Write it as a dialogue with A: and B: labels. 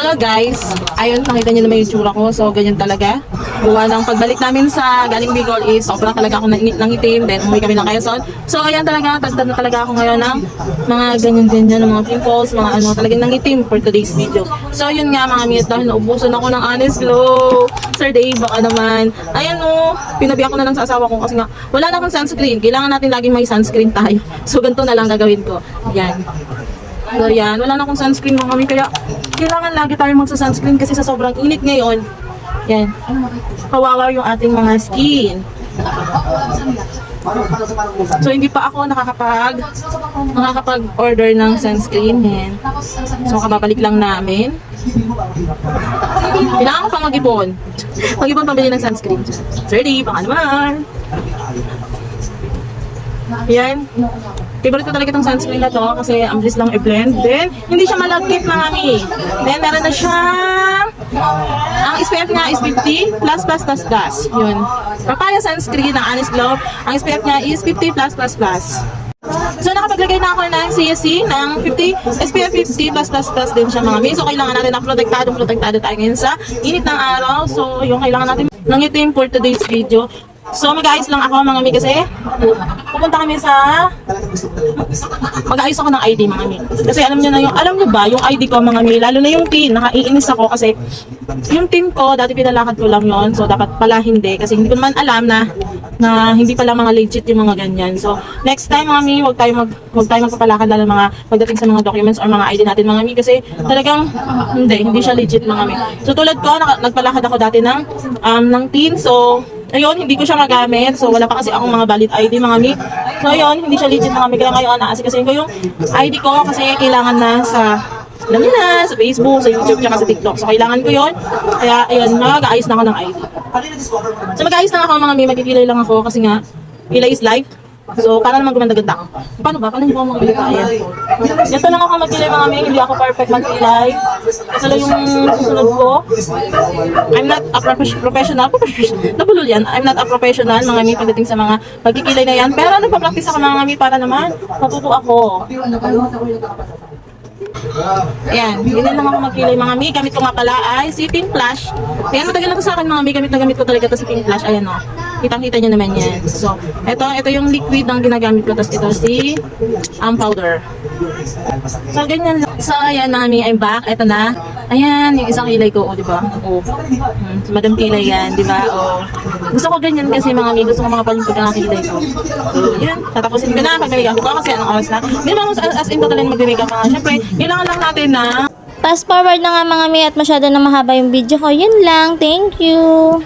A: Hello guys! Ayun, nakita niyo naman yung tsura ko. So, ganyan talaga. Gawa ng pagbalik namin sa galing Bicol is sobrang talaga ako nang ng itim. Then, umuwi kami ng Quezon. So, ayan talaga. Tagtad na talaga ako ngayon ng mga ganyan-ganyan, ng mga pimples, mga ano, talagang nangitim for today's video. So, yun nga mga miyet, dahil naubusan ako ng Honest Glow. Sir Dave, baka naman. Ayan o, pinabi ako na lang sa asawa ko kasi nga, wala na akong sunscreen. Kailangan natin laging may sunscreen tayo. So, ganito na lang gagawin ko. Ayan. So yan, wala na akong sunscreen mga kami kaya kailangan lagi tayo magsa-sunscreen kasi sa sobrang init ngayon. Yan. Kawawa yung ating mga skin. So hindi pa ako nakakapag nakakapag-order ng sunscreen. Yan. So kababalik lang namin. Kailangan ko pang mag-ipon. Mag-ipon pambili ng sunscreen. Ready, baka naman. Yan. Favorite ko talaga itong sunscreen na to kasi ang bilis lang i-blend. Then, hindi siya malagkit mga mi. Then, meron na siya ang SPF niya is 50 plus plus plus plus. Yun. Papaya sunscreen ng Honest Glow. Ang SPF niya is 50 plus plus plus. So nakapaglagay na ako ng CSC ng 50, SPF 50 plus plus plus din siya mga mi. So kailangan natin na protektado, protektado tayo ngayon sa init ng araw. So yung kailangan natin nangitim for today's video. So mag-ayos lang ako mga mi kasi pupunta kami sa mag-ayos ako ng ID mga mi. Kasi alam niyo na yung, alam niyo ba, yung ID ko mga mi, lalo na yung PIN, nakaiinis ako kasi yung PIN ko, dati pinalakad ko lang yon so dapat pala hindi. Kasi hindi ko naman alam na na hindi pala mga legit yung mga ganyan. So, next time mga mi, huwag tayo mag huwag tayo magpapalakad lalo mga pagdating sa mga documents or mga ID natin mga mi kasi talagang hindi, hindi siya legit mga mi. So, tulad ko, nagpalakad ako dati ng um, ng PIN. So, ayun, hindi ko siya magamit. So, wala pa kasi akong mga valid ID mga mi. So, ayun, hindi siya legit mga mi. Kaya ngayon, naasikasin ko yung ID ko kasi kailangan na sa alam niyo na, sa Facebook, sa YouTube, tsaka sa TikTok. So, kailangan ko yon Kaya, ayun, mag-aayos na ako ng ID. So, mag-aayos na ako mga may magkikilay lang ako kasi nga, kilay is life. So, para naman gumanda-ganda. Paano ba? Paano hindi ko kaya? Ito lang ako magkilay mga may, hindi ako perfect magkilay. Ito lang yung susunod ko. I'm not a prof- professional. Nabulol yan. I'm not a professional mga may pagdating sa mga pagkikilay na yan. Pero nagpa-practice ako mga may para naman matuto ako. Ayan, ganyan lang ako magkilay mga mi. Gamit ko nga pala ay si Pink Flash. Ayan, matagal na to sa akin mga mi. Gamit na gamit ko talaga to si Pink Flash. Ayan o. Kitang-kita nyo naman yan. So, ito, ito yung liquid ang ginagamit ko. Tapos ito si um, powder. So, ganyan lang. So, ayan mga mi. I'm back. Ito na. Ayan, yung isang kilay ko. O, di ba? O. Hmm, si Madam Kilay yan. Di ba? O. Gusto ko ganyan kasi mga mi. Gusto ko mga paling pagkakakilay ko. So, yan. Tatapusin ko na. Pag-make up ko kasi anong oras na. Hindi naman as, in total mag-make up mga. Siyempre, kailangan lang natin na
B: Fast forward na nga mga mi at masyado na mahaba yung video ko. Yun lang. Thank you.